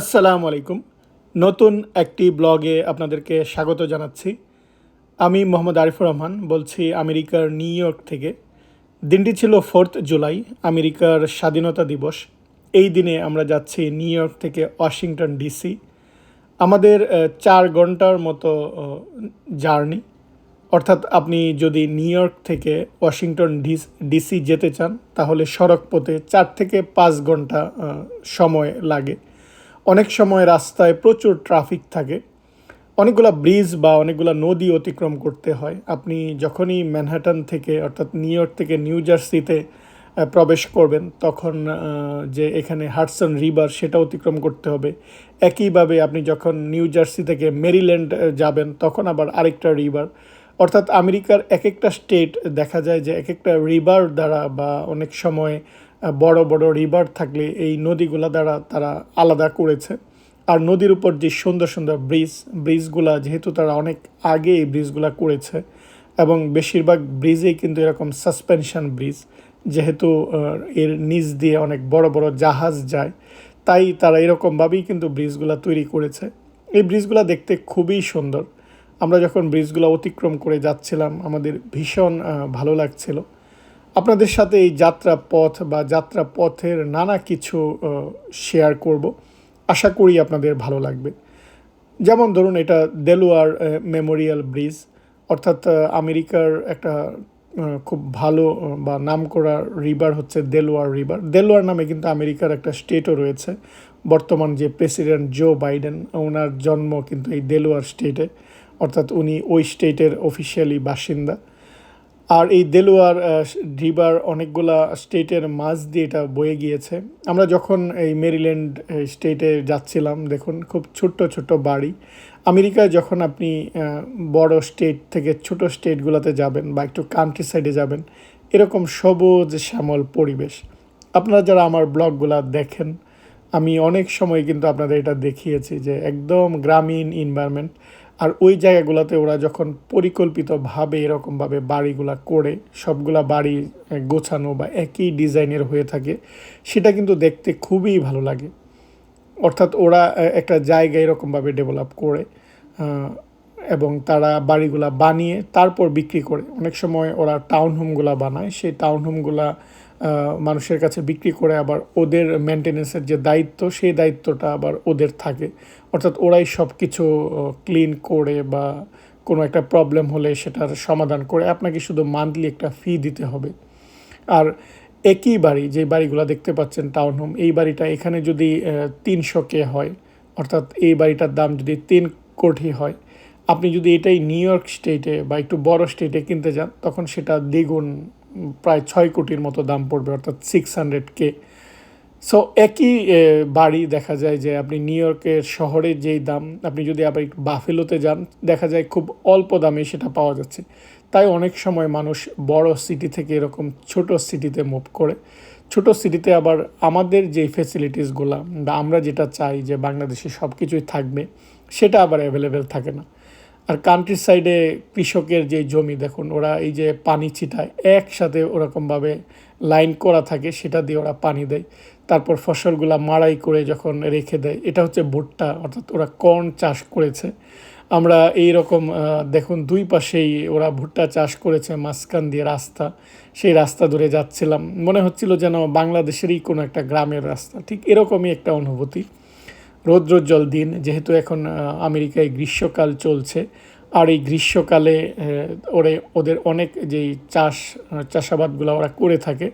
আসসালামু আলাইকুম। নতুন একটি ব্লগে আপনাদেরকে স্বাগত জানাচ্ছি। আমি মোহাম্মদ আরিফুর রহমান বলছি আমেরিকার নিউ ইয়র্ক থেকে। দিনটি ছিল ফোর্থ জুলাই, আমেরিকার স্বাধীনতা দিবস। এই দিনে আমরা যাচ্ছি নিউ ইয়র্ক থেকে ওয়াশিংটন ডিসি। আমাদের চার ঘণ্টার মতো জার্নি। অর্থাৎ আপনি যদি নিউ ইয়র্ক থেকে ওয়াশিংটন ডিসি যেতে চান, তাহলে সড়ক পথে চার থেকে পাঁচ ঘণ্টা সময় লাগে। অনেক সময় রাস্তায় প্রচুর ট্রাফিক থাকে। অনেকগুলা ব্রিজ বা অনেকগুলা নদী অতিক্রম করতে হয়। আপনি যখনই ম্যানহাটন থেকে, অর্থাৎ নিউ ইয়র্ক থেকে নিউ জার্সিতে প্রবেশ করবেন, তখন যে এখানে হাডসন রিভার সেটা অতিক্রম করতে হবে। একইভাবে আপনি যখন নিউ জার্সি থেকে মেরিল্যান্ড যাবেন, তখন আবার আরেকটা রিভার। অর্থাৎ আমেরিকার এক একটা স্টেট দেখা যায় যে এক একটা রিভার দ্বারা বা অনেক সময় বড় বড় রিভার থাকলে এই নদীগুলা দ্বারা তারা আলাদা করেছে। আর নদীর উপর যে সুন্দর সুন্দর ব্রিজ ব্রিজগুলা যেহেতু তারা অনেক আগে এই ব্রিজগুলা করেছে এবং বেশিরভাগ ব্রিজেই কিন্তু এরকম সাসপেনশন ব্রিজ যেহেতু এর নিচ দিয়ে অনেক বড় বড় জাহাজ যায়, তাই তারা এরকমভাবেই কিন্তু ব্রিজগুলা তৈরি করেছে। এই ব্রিজগুলা দেখতে খুবই সুন্দর। আমরা যখন ব্রিজগুলো অতিক্রম করে যাচ্ছিলাম, আমাদের ভীষণ ভালো লাগছিল। আপনাদের সাথে এই যাত্রা পথ বা যাত্রা পথের নানা কিছু শেয়ার করব। আশা করি আপনাদের ভালো লাগবে। যেমন ধরুন এটা দেলোয়ার মেমোরিয়াল ব্রিজ অর্থাৎ আমেরিকার একটা খুব ভালো বা নামকরা রিভার হচ্ছে দেলোয়ার রিভার দেলোয়ার নামে কিন্তু আমেরিকার একটা স্টেটও রয়েছে। বর্তমান যে প্রেসিডেন্ট জো বাইডেন ওনার জন্ম কিন্তু এই দেলোয়ার স্টেটে অর্থাৎ উনি ওই স্টেটের অফিসিয়ালি বাসিন্দা। আর এই দেলোয়ার রিভার অনেকগুলা স্টেটের মাঝ দিয়ে এটা বয়ে গিয়েছে। আমরা যখন এই মেরিল্যান্ড স্টেটে যাচ্ছিলাম, দেখুন, খুব ছোট্ট ছোট্ট বাড়ি। আমেরিকায় যখন আপনি বড় স্টেট থেকে ছোট স্টেটগুলোতে যাবেন বা একটু কান্ট্রি সাইডে যাবেন, এরকম সবুজ, শ্যামল পরিবেশ। আপনারা যারা আমার ব্লগগুলো দেখেন, আমি অনেক সময় কিন্তু আপনাদের এটা দেখিয়েছি যে একদম গ্রামীণ এনভায়রনমেন্ট আর ওই জায়গাগুলোতে ওরা যখন পরিকল্পিতভাবে এরকমভাবে বাড়িগুলা করে, সবগুলা বাড়ি গোছানো বা একই ডিজাইনের হয়ে থাকে, সেটা কিন্তু দেখতে খুবই ভালো লাগে। অর্থাৎ ওরা একটা জায়গা এরকমভাবে ডেভেলপ করে এবং তারা বাড়িগুলা বানিয়ে তারপর বিক্রি করে। অনেক সময় ওরা টাউন হোমগুলা বানায়, সেই টাউন হোমগুলা মানুষের কাছে বিক্রি করে আবার ওদের মেনটেনেন্সের যে দায়িত্ব, সেই দায়িত্বটা আবার ওদের থাকে। অর্থাৎ ওরাই সব কিছু ক্লিন করে বা কোনো একটা প্রবলেম হলে সেটার সমাধান করে আপনাকে শুধু মান্থলি একটা ফি দিতে হবে। আর একই বাড়ি, যে বাড়িগুলো দেখতে পাচ্ছেন টাউন হোম এই বাড়িটা এখানে যদি তিনশো কে হয়, অর্থাৎ এই বাড়িটার দাম যদি তিন কোটি হয়, আপনি যদি এটাই নিউ ইয়র্ক স্টেটে বা একটু বড় স্টেটে কিনতে যান, তখন সেটা দ্বিগুণ প্রায় ছয় কোটির মতো দাম পড়বে, অর্থাৎ সিক্স হান্ড্রেড কে সো একই বাড়ি দেখা যায় যে আপনি নিউ ইয়র্কের শহরের যেই দাম, আপনি যদি আবার একটু বাফেলোতে যান, দেখা যায় খুব অল্প দামে সেটা পাওয়া যাচ্ছে। তাই অনেক সময় মানুষ বড় সিটি থেকে এরকম ছোট সিটিতে মুভ করে। ছোট সিটিতে আবার আমাদের যেই ফেসিলিটিসগুলো বা আমরা যেটা চাই যে বাংলাদেশে সব কিছুই থাকবে, সেটা আবার অ্যাভেলেবেল থাকে না। আর কান্ট্রি সাইডে কৃষকের যে জমি, দেখুন, ওরা এই যে পানি ছিটায়, একসাথে ওরকমভাবে লাইন করা থাকে, সেটা দিয়ে ওরা পানি দেয়। তারপর ফসলগুলা মাড়াই করে যখন রেখে দেয়, এটা হচ্ছে ভুট্টা, অর্থাৎ ওরা কর্ন চাষ করেছে। আমরা এই রকম দেখুন, দুই পাশেই ওরা ভুট্টা চাষ করেছে, মাঝখান দিয়ে রাস্তা। সেই রাস্তা ধরে যাচ্ছিলাম। মনে হচ্ছিল যেন বাংলাদেশেরই কোনো একটা গ্রামের রাস্তা। ঠিক এরকমই একটা অনুভূতি। রৌদ্রোজ্জ্বল দিন, যেহেতু এখন আমেরিকায় গ্রীষ্মকাল চলছে। আর এই গ্রীষ্মকালে ওরে, ওদের অনেক যেই চাষ, চাষাবাদগুলো ওরা করে থাকে,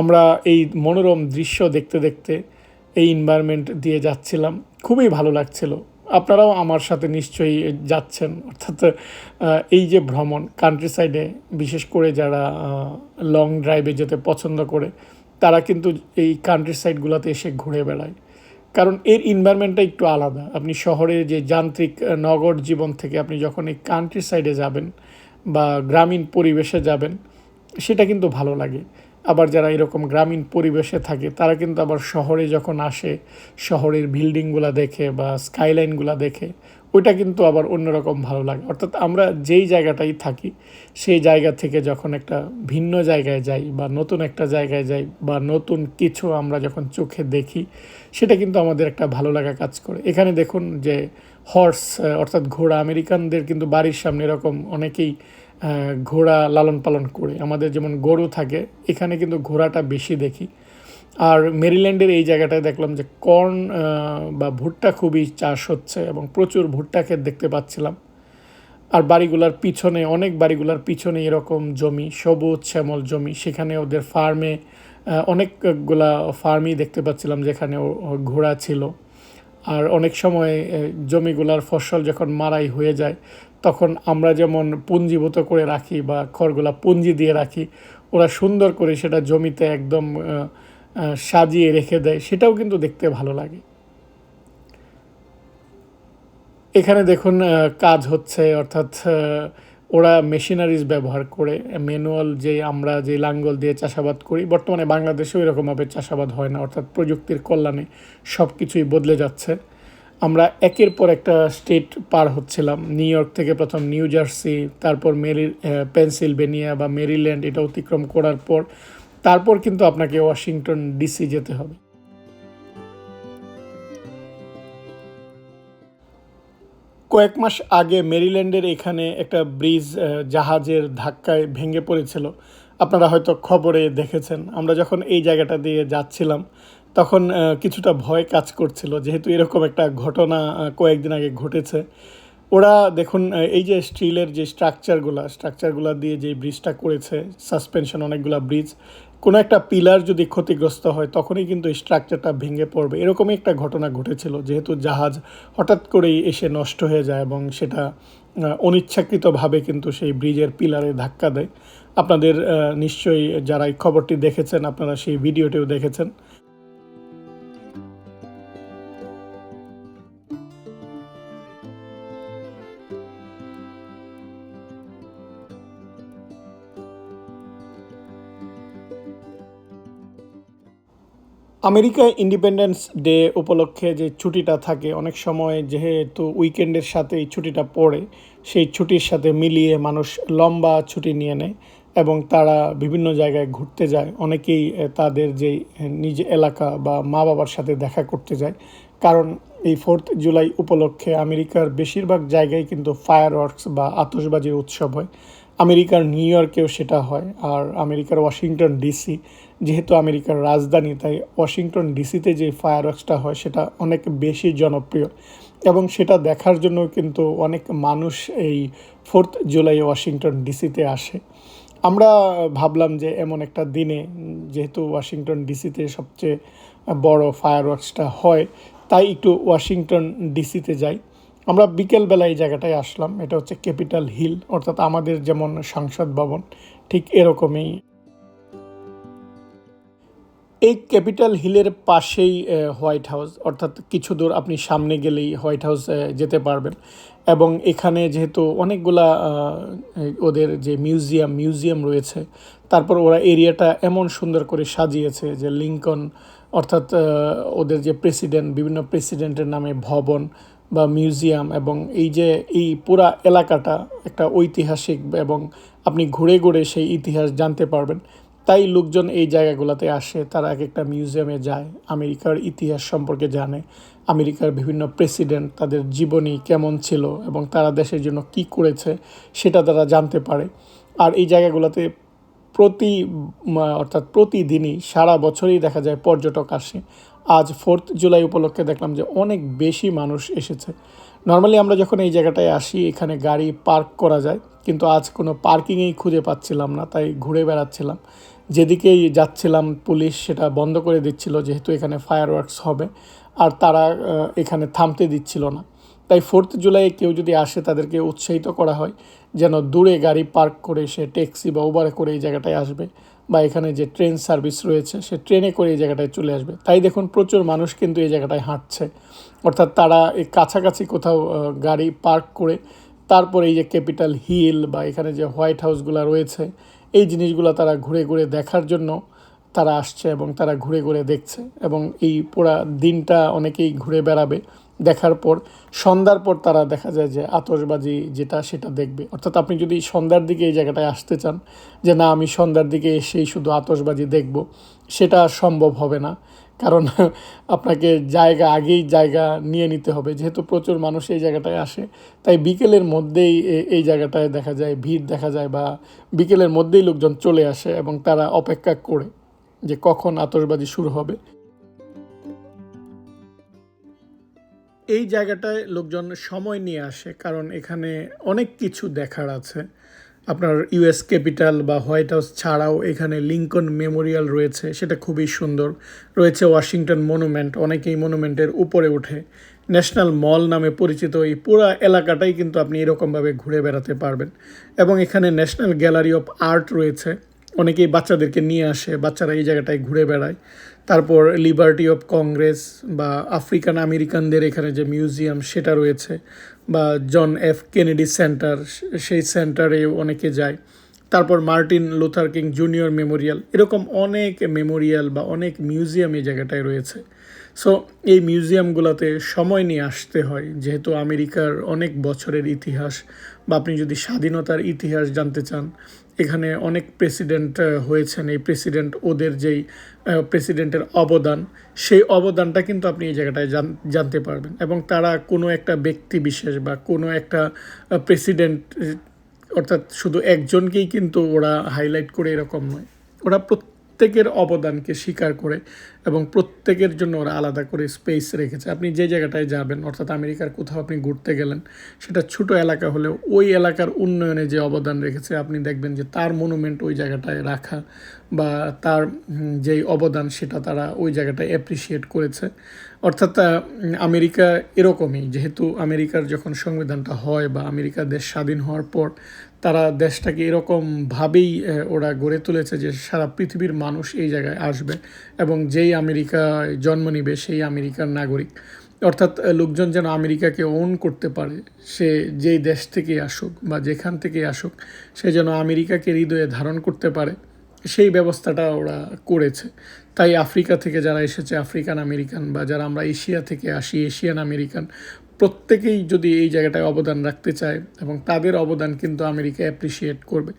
আমরা এই মনোরম দৃশ্য দেখতে দেখতে এই এনভায়রনমেন্ট দিয়ে যাচ্ছিলাম। খুবই ভালো লাগছিল। আপনারাও আমার সাথে নিশ্চয়ই যাচ্ছেন, অর্থাৎ এই যে ভ্রমণ কান্ট্রি সাইডে বিশেষ করে যারা লং ড্রাইভে যেতে পছন্দ করে, তারা কিন্তু এই কান্ট্রি সাইডগুলোতে এসে ঘুরে বেড়ায়। কারণ এর ইনভায়রনমেন্টটা একটু আলাদা। আপনি শহরে যে যান্ত্রিক নগর জীবন থেকে আপনি যখন এই কান্ট্রি সাইডে যাবেন বা গ্রামীণ পরিবেশে যাবেন, সেটা কিন্তু ভালো লাগে। আবার যারা এরকম গ্রামীণ পরিবেশে থাকে, তারা কিন্তু আবার শহরে যখন আসে, শহরের বিল্ডিংগুলো দেখে বা স্কাইলাইনগুলো দেখে ওইটা কিন্তু আবার অন্যরকম ভালো লাগে। অর্থাৎ আমরা যেই জায়গাটাই থাকি, সেই জায়গা থেকে যখন একটা ভিন্ন জায়গায় যাই বা নতুন একটা জায়গায় যাই বা নতুন কিছু আমরা যখন চোখে দেখি, সেটা কিন্তু আমাদের একটা ভালো লাগা কাজ করে। এখানে দেখুন যে হর্স অর্থাৎ ঘোড়া, আমেরিকানদের কিন্তু বাড়ির সামনে এরকম অনেকেই ঘোড়া লালন পালন করে। আমাদের যেমন গরু থাকে, এখানে কিন্তু ঘোড়াটা বেশি দেখি। আর মেরিল্যান্ডের এই জায়গাটায় দেখলাম যে কর্ন বা ভুট্টা খুবই চাষ হচ্ছে এবং প্রচুর ভুট্টা ক্ষেত দেখতে পাচ্ছিলাম। আর বাড়িগুলোর পিছনে, অনেক বাড়িগুলোর পিছনে এরকম জমি, সবুজ শ্যামল জমি। সেখানে ওদের ফার্মে অনেকগুলা ফার্মই দেখতে পাচ্ছিলাম যেখানে ঘোড়া ছিল। আর অনেক সময় জমিগুলার ফসল যখন মারাই হয়ে যায়, তখন আমরা যেমন পুঞ্জীভূত করে রাখি বা খড়গুলা পুঞ্জি দিয়ে রাখি, ওরা সুন্দর করে সেটা জমিতে একদম সাজিয়ে রেখে দেয়, সেটাও কিন্তু দেখতে ভালো লাগে। এখানে দেখুন কাজ হচ্ছে, অর্থাৎ ওরা মেশিনারিজ ব্যবহার করে, ম্যানুয়াল যে আমরা যে লাঙ্গল দিয়ে চাষাবাদ করি, বর্তমানে বাংলাদেশেও এরকমভাবে চাষাবাদ হয় না, অর্থাৎ প্রযুক্তির কল্যাণে সব কিছুই বদলে যাচ্ছে। আমরা একের পর একটা স্টেট পার হচ্ছিলাম, নিউ ইয়র্ক থেকে প্রথম নিউ জার্সি, তারপর মেরি পেনসিলভেনিয়া বা মেরিল্যান্ড, এটা অতিক্রম করার পর তারপর কিন্তু আপনাকে ওয়াশিংটন ডিসি যেতে হবে। কয়েক মাস আগে মেরিল্যান্ডের এখানে একটা ব্রিজ জাহাজের ধাক্কায় ভেঙে পড়েছিল। আপনারা হয়তো খবরে দেখেছেন। আমরা যখন এই জায়গাটা দিয়ে যাচ্ছিলাম, তখন কিছুটা ভয় কাজ করছিল। যেহেতু এরকম একটা ঘটনা কয়েকদিন আগে ঘটেছে। ওরা দেখুন এই যে স্টিলের যে স্ট্রাকচারগুলো স্ট্রাকচারগুলো দিয়ে যে ব্রিজটা করেছে সাসপেনশন অনেকগুলো ব্রিজ কোনো একটা পিলার যদি ক্ষতিগ্রস্ত হয়, তখনই কিন্তু স্ট্রাকচারটা ভেঙে পড়বে। এরকমই একটা ঘটনা ঘটেছিল, যেহেতু জাহাজ হঠাৎ করেই এসে নষ্ট হয়ে যায় এবং সেটা অনিচ্ছাকৃতভাবে কিন্তু সেই ব্রিজের পিলারে ধাক্কা দেয়। আপনাদের নিশ্চয়ই যারা এই খবরটি দেখেছেন, আপনারা সেই ভিডিওটিও দেখেছেন। আমেরিকায় ইন্ডিপেন্ডেন্স ডে উপলক্ষে যে ছুটিটা থাকে, অনেক সময় যেহেতু উইকেন্ডের সাথে এই ছুটিটা পড়ে, সেই ছুটির সাথে মিলিয়ে মানুষ লম্বা ছুটি নিয়ে নেয় এবং তারা বিভিন্ন জায়গায় ঘুরতে যায়। অনেকেই তাদের যে নিজ এলাকা বা মা বাবার সাথে দেখা করতে যায়। কারণ এই ফোর্থ জুলাই উপলক্ষে আমেরিকার বেশিরভাগ জায়গায় কিন্তু ফায়ার ওয়ার্কস বা আতশবাজির উৎসব হয়। আমেরিকার নিউ ইয়র্কেও সেটা হয়, আর আমেরিকার ওয়াশিংটন ডিসি যেহেতু আমেরিকার রাজধানী, তাই ওয়াশিংটন ডিসিতে যে ফায়ার হয়, সেটা অনেক বেশি জনপ্রিয়। এবং সেটা দেখার জন্য কিন্তু অনেক মানুষ এই ফোর্থ জুলাই ওয়াশিংটন ডিসিতে আসে। আমরা ভাবলাম যে এমন একটা দিনে, যেহেতু ওয়াশিংটন ডিসিতে সবচেয়ে বড় ফায়ার হয়, তাই একটু ওয়াশিংটন ডিসিতে যাই। আমরা বিকেলবেলা এই জায়গাটায় আসলাম, এটা হচ্ছে ক্যাপিটাল হিল অর্থাৎ আমাদের যেমন সংসদ ভবন, ঠিক এরকমই। এই ক্যাপিটাল হিলের পাশেই হোয়াইট হাউস, অর্থাৎ কিছু দূর আপনি সামনে গেলেই হোয়াইট হাউস যেতে পারবেন। এবং এখানে যেহেতু অনেকগুলা ওদের যে মিউজিয়াম মিউজিয়াম রয়েছে, তারপর ওরা এরিয়াটা এমন সুন্দর করে সাজিয়েছে যে লিঙ্কন অর্থাৎ ওদের যে প্রেসিডেন্ট, বিভিন্ন প্রেসিডেন্টের নামে ভবন বা মিউজিয়াম এবং এই যে, এই পুরা এলাকাটা একটা ঐতিহাসিক এবং আপনি ঘুরে ঘুরে সেই ইতিহাস জানতে পারবেন। তাই লোকজন এই জায়গাগুলোতে আসে, তারা এক একটা মিউজিয়ামে যায়, আমেরিকার ইতিহাস সম্পর্কে জানে, আমেরিকার বিভিন্ন প্রেসিডেন্ট তাদের জীবনী কেমন ছিল এবং তারা দেশের জন্য কি করেছে সেটা তারা জানতে পারে। আর এই জায়গাগুলোতে প্রতি অর্থাৎ প্রতিদিনই সারা বছরই দেখা যায় পর্যটক আসে। আজ ফোর্থ জুলাই উপলক্ষে দেখলাম যে অনেক বেশি মানুষ এসেছে। নর্মালি আমরা যখন এই জায়গাটায় আসি, এখানে গাড়ি পার্ক করা যায়, কিন্তু আজ কোনো পার্কিংয়েই খুঁজে পাচ্ছিলাম না, তাই ঘুরে বেড়াচ্ছিলাম। যেদিকেই যাচ্ছিলাম, পুলিশ সেটা বন্ধ করে দিচ্ছিল যেহেতু এখানে ফায়ার ওয়ার্কস হবে। আর তারা এখানে থামতে দিচ্ছিল না। তাই ফোর্থ জুলাই কেউ যদি আসে, তাদেরকে উৎসাহিত করা হয় যেন দূরে গাড়ি পার্ক করে সে ট্যাক্সি বা উবারে করে এই জায়গাটায় আসবে বা এখানে যে ট্রেন সার্ভিস রয়েছে, সে ট্রেনে করে এই জায়গাটায় চলে আসবে। তাই দেখুন, প্রচুর মানুষ কিন্তু এই জায়গাটায় হাঁটছে। অর্থাৎ তারা এই কাছাকাছি কোথাও গাড়ি পার্ক করে তারপরে এই যে ক্যাপিটাল হিল বা এখানে যে হোয়াইট হাউসগুলো রয়েছে এই জিনিসগুলো তারা ঘুরে ঘুরে দেখার জন্য তারা আসছে এবং তারা ঘুরে ঘুরে দেখছে এবং এই পুরা দিনটা অনেকেই ঘুরে বেড়াবে দেখার পর। সন্ধ্যার পর তারা দেখা যায় যে আতশবাজি যেটা সেটা দেখবে। অর্থাৎ আপনি যদি সন্ধ্যার দিকে এই জায়গাটায় আসতে চান যে না, আমি সন্ধ্যার দিকে এসেই শুধু আতশবাজি দেখব, সেটা সম্ভব হবে না। কারণ আপনাকে জায়গা আগেই জায়গা নিয়ে নিতে হবে। যেহেতু প্রচুর মানুষ এই জায়গাটায় আসে, তাই বিকেলের মধ্যেই এই জায়গাটায় দেখা যায়, ভিড় দেখা যায় বা বিকেলের মধ্যেই লোকজন চলে আসে এবং তারা অপেক্ষা করে যে কখন আতশবাজি শুরু হবে। এই জায়গাটায় লোকজন সময় নিয়ে আসে, কারণ এখানে অনেক কিছু দেখার আছে। আপনার ইউএস ক্যাপিটাল বা হোয়াইট হাউস ছাড়াও এখানে লিঙ্কন মেমোরিয়াল রয়েছে, সেটা খুবই সুন্দর। রয়েছে ওয়াশিংটন মনুমেন্ট, অনেকেই মনুমেন্টের উপরে ওঠে। ন্যাশনাল মল নামে পরিচিত এই পুরো এলাকাটাই কিন্তু আপনি এরকমভাবে ঘুরে বেড়াতে পারবেন। এবং এখানে ন্যাশনাল গ্যালারি অফ আর্ট রয়েছে, অনেকেই বাচ্চাদেরকে নিয়ে আসে, বাচ্চারা এই জায়গাটায় ঘুরে বেড়ায়। তারপর লিবার্টি অফ কংগ্রেস বা আফ্রিকান আমেরিকানদের এখানে যে মিউজিয়াম, সেটা রয়েছে। বা জন এফ কেনেডি সেন্টার, সেই সেন্টারে অনেকে যায়। তারপর Martin Luther King Junior Memorial. এরকম অনেক মেমোরিয়াল বা অনেক মিউজিয়াম এই জায়গাটায় রয়েছে। সো এই মিউজিয়ামগুলোতে সময় নিয়ে আসতে হয়, যেহেতু আমেরিকার অনেক বছরের ইতিহাস, বা আপনি যদি স্বাধীনতার ইতিহাস জানতে চান, এখানে অনেক প্রেসিডেন্ট হয়েছেন। এই প্রেসিডেন্ট ওদের যেই প্রেসিডেন্টের অবদান, সেই অবদানটা কিন্তু আপনি এই জায়গাটায় জান- জানতে পারবেন। এবং তারা কোনো একটা ব্যক্তি বিশেষ বা কোনো একটা প্রেসিডেন্ট অর্থাৎ শুধু একজনকেই কিন্তু ওরা হাইলাইট করে এরকম নয়। ওরা প্রত্যেকের অবদানকে স্বীকার করে এবং প্রত্যেকের জন্য ওরা আলাদা করে স্পেস রেখেছে। আপনি যে জায়গাটায় যাবেন, অর্থাৎ আমেরিকার কোথাও আপনি ঘুরতে গেলেন, সেটা ছোট এলাকা হলেও ওই এলাকার উন্নয়নে যে অবদান রেখেছে, আপনি দেখবেন যে তার মনুমেন্ট ওই জায়গাটায় রাখা বা তার যেই অবদান সেটা তারা ওই জায়গাটায় অ্যাপ্রিসিয়েট করেছে। অর্থাৎ আমেরিকা এরকমই, যেহেতু আমেরিকার যখন সংবিধানটা হয় বা আমেরিকা দেশ স্বাধীন হওয়ার পর তারা দেশটাকে এরকমভাবেই ওরা গড়ে তুলেছে যে সারা পৃথিবীর মানুষ এই জায়গায় আসবে এবং যেই আমেরিকায় জন্ম নিবে সেই আমেরিকার নাগরিক। অর্থাৎ লোকজন যেন আমেরিকাকে ওন করতে পারে, সে যেই দেশ থেকে আসুক বা যেখান থেকে আসুক, সে যেন আমেরিকাকে হৃদয়ে ধারণ করতে পারে, সেই ব্যবস্থাটা ওরা করেছে। তাই আফ্রিকা থেকে যারা এসেছে, আফ্রিকান আমেরিকান বা যারা আমরা এশিয়া থেকে আসি, এশিয়ান আমেরিকান প্রত্যেকেই যদি এই জায়গাটায় অবদান রাখতে চায় এবং তাদের অবদান কিন্তু আমেরিকা অ্যাপ্রিসিয়েট করবে।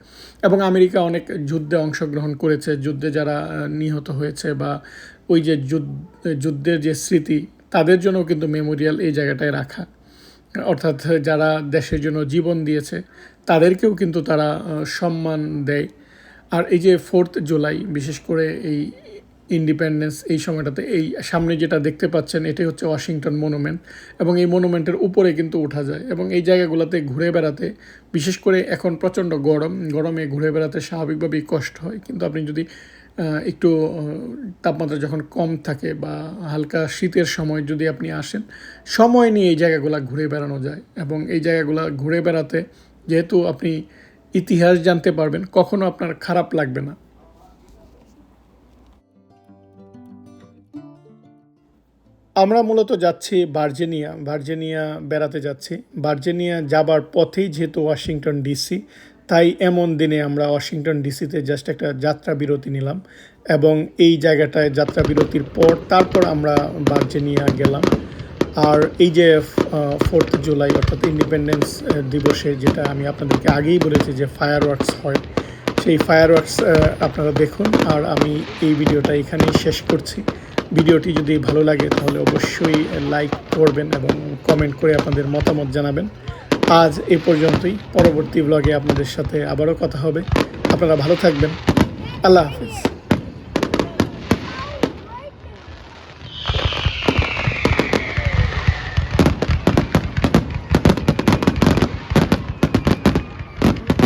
এবং আমেরিকা অনেক যুদ্ধে অংশগ্রহণ করেছে, যুদ্ধে যারা নিহত হয়েছে বা ওই যে যুদ্ধ, যুদ্ধের যে স্মৃতি, তাদের জন্য কিন্তু মেমোরিয়াল এই জায়গাটায় রাখা। অর্থাৎ যারা দেশের জন্য জীবন দিয়েছে, তাদেরকেও কিন্তু তারা সম্মান দেয়। আর এই যে ফোর্থ জুলাই বিশেষ করে এই ইন্ডিপেন্ডেন্স এই সময়টাতে এই সামনে যেটা দেখতে পাচ্ছেন, এটাই হচ্ছে ওয়াশিংটন মনুমেন্ট এবং এই মনুমেন্টের উপরে কিন্তু ওঠা যায় এবং এই জায়গাগুলোতে ঘুরে বেড়াতে, বিশেষ করে এখন প্রচণ্ড গরম, গরমে ঘুরে বেড়াতে স্বাভাবিকভাবেই কষ্ট হয়। কিন্তু আপনি যদি একটু তাপমাত্রা যখন কম থাকে বা হালকা শীতের সময় যদি আপনি আসেন, সময় নিয়ে এই জায়গাগুলো ঘুরে বেড়ানো যায় এবং এই জায়গাগুলো ঘুরে বেড়াতে যেহেতু আপনি ইতিহাস জানতে পারবেন, কখনো আপনার খারাপ লাগবে না। আমরা মূলত যাচ্ছি ভার্জিনিয়া ভার্জিনিয়া বেড়াতে যাচ্ছি। ভার্জিনিয়া যাবার পথেই যেহেতু ওয়াশিংটন ডিসি তাই এমন দিনে আমরা ওয়াশিংটন ডিসিতে জাস্ট একটা যাত্রা বিরতি নিলাম এবং এই জায়গাটায় যাত্রা বিরতির পর তারপর আমরা ভার্জিনিয়া গেলাম। আর এই যে ফোর্থ জুলাই অর্থাৎ ইন্ডিপেন্ডেন্স দিবসে যেটা আমি আপনাদেরকে আগেই বলেছি যে ফায়ার ওয়ার্কস হয়, সেই ফায়ার ওয়ার্কস আপনারা দেখুন। আর আমি এই ভিডিওটা এখানেই শেষ করছি। ভিডিওটি যদি ভালো লাগে, তাহলে অবশ্যই লাইক করবেন এবং কমেন্ট করে আপনাদের মতামত জানাবেন। আজ এ পর্যন্তই। পরবর্তী ব্লগে আপনাদের সাথে আবারও কথা হবে। আপনারা ভালো থাকবেন। আল্লাহ হাফিজ।